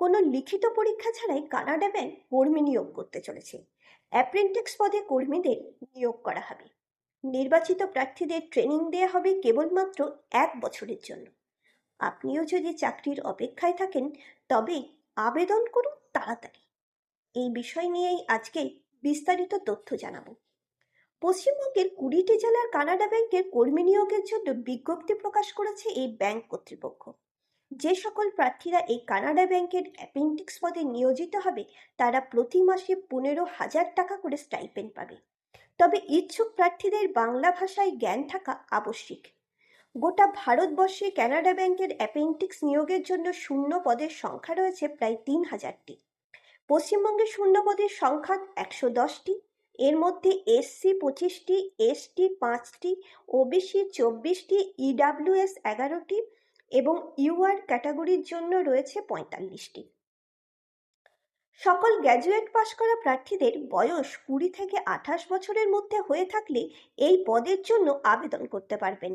কোনো লিখিত পরীক্ষা ছাড়াই কানাডা ব্যাংক কর্মী নিয়োগ করতে চলেছে। অ্যাপ্রেন্টিক্স পদে কর্মীদের নিয়োগ করা হবে। নির্বাচিত প্রার্থীদের ট্রেনিং দেওয়া হবে কেবলমাত্র এক বছরের জন্য। আপনিও যদি চাকরির অপেক্ষায় থাকেন, তবে আবেদন করুন তাড়াতাড়ি। এই বিষয় নিয়েই আজকে বিস্তারিত তথ্য জানাব। পশ্চিমবঙ্গের কুড়িটি জেলার কানাডা ব্যাংকের কর্মী নিয়োগের জন্য বিজ্ঞপ্তি প্রকাশ করেছে এই ব্যাংক কর্তৃপক্ষ। যে সকল প্রার্থীরা এই কানাডা ব্যাংকের অ্যাপেন্ডিক্স পদে নিয়োজিত হবে, তারা প্রতি মাসে পনেরো হাজার টাকা করে স্টাইপেন্ড পাবে। তবে ইচ্ছুক প্রার্থীদের বাংলা ভাষায় জ্ঞান থাকা আবশ্যিক। গোটা ভারতবর্ষে কানাডা ব্যাংকের অ্যাপেন্ডিক্স নিয়োগের জন্য শূন্য পদের সংখ্যা রয়েছে প্রায় তিন হাজারটি। পশ্চিমবঙ্গে শূন্য পদের সংখ্যা একশো দশটি, এর মধ্যে এসসি পঁচিশটি, এসটি পাঁচটি, ওবিসি চব্বিশটি, ইডাব্লিউএস এগারোটি এবং ইউআর ক্যাটাগরির জন্য রয়েছে পঁয়তাল্লিশটি। সকল গ্র্যাজুয়েট পাশ করা প্রার্থীদের বয়স কুড়ি থেকে আঠাশ বছরের মধ্যে হয়ে থাকলে এই পদের জন্য আবেদন করতে পারবেন।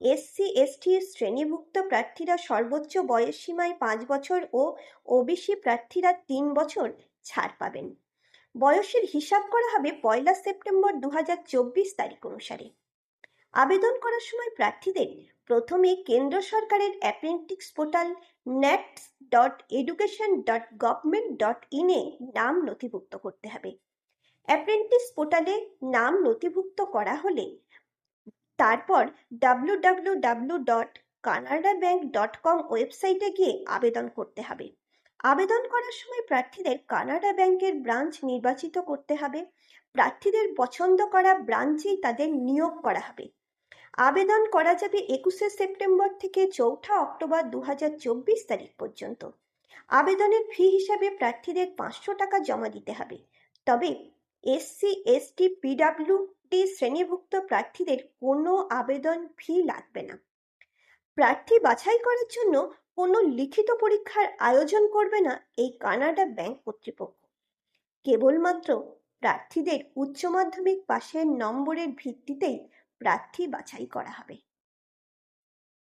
এসসি এসটি শ্রেণীভুক্ত প্রার্থীরা সর্বোচ্চ বয়স সীমায় পাঁচ বছর ও ওবিসি প্রার্থীরা তিন বছর ছাড় পাবেন। বয়সের হিসাব করা হবে পয়লা সেপ্টেম্বর দু হাজার চব্বিশ তারিখ অনুসারে। আবেদন করার সময় প্রার্থীদের প্রথমে কেন্দ্র সরকারের apprentice portal NATS dot education dot government dot ইনে নাম নথিভুক্ত করতে হবে। অ্যাপ্রেন্টিস পোর্টালে নাম নথিভুক্ত করা হলে তারপর W W W dot Canada bank dot com ওয়েবসাইটে গিয়ে আবেদন করতে হবে। আবেদন করার সময় প্রার্থীদের কানাডা ব্যাংকের ব্রাঞ্চ নির্বাচিত করতে হবে। প্রার্থীদের পছন্দ করা ব্রাঞ্চেই তাদের নিয়োগ করা হবে। আবেদন করা যাবে একুশে সেপ্টেম্বর থেকে চৌঠা অক্টোবর দু হাজার চব্বিশ তারিখ পর্যন্ত। আবেদনের ফি হিসাবে প্রার্থীদের পাঁচশো টাকা জমা দিতে হবে। তবে এসসি এসটি পিডাব্লিউডি শ্রেণীভুক্ত প্রার্থীদের কোনো আবেদন ফি লাগবে না। প্রার্থী বাছাই করার জন্য কোনো লিখিত পরীক্ষার আয়োজন করবে না এই কানাডা ব্যাংক কর্তৃপক্ষ। কেবলমাত্র প্রার্থীদের উচ্চ মাধ্যমিক পাশের নম্বরের ভিত্তিতেই প্রার্থী বাছাই করা হবে।